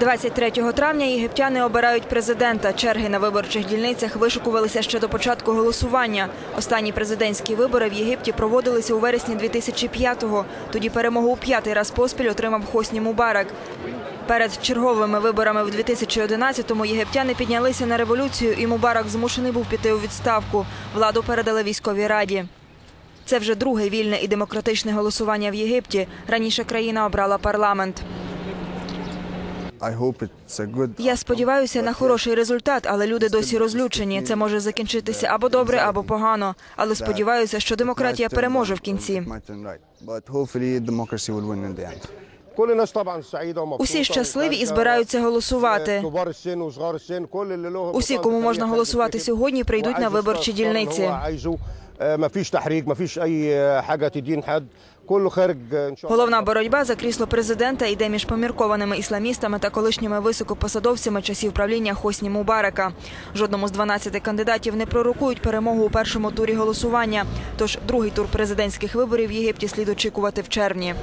23 травня єгиптяни обирають президента. Черги на виборчих дільницях вишикувалися ще до початку голосування. Останні президентські вибори в Єгипті проводилися у вересні 2005-го. Тоді перемогу у п'ятий раз поспіль отримав Хосні Мубарак. Перед черговими виборами в 2011-му єгиптяни піднялися на революцію, і Мубарак змушений був піти у відставку. Владу передали військовій раді. Це вже друге вільне і демократичне голосування в Єгипті. Раніше країна обрала парламент. Я сподіваюся на хороший результат, але люди досі розлючені. Це може закінчитися або добре, або погано. Але сподіваюся, що демократія переможе в кінці. Усі щасливі і збираються голосувати. Усі, кому можна голосувати сьогодні, прийдуть на виборчі дільниці. ما فيش تحريك ما فيش اي حاجه تدين حد كله خارج ان شاء الله Головна боротьба за крісло президента йде між поміркованими ісламістами та колишніми високопосадовцями часів правління Хосні Мубарака. Жодному з 12 кандидатів не пророкують перемогу у першому турі голосування. Тож другий тур президентських виборів в Єгипті слід очікувати в червні.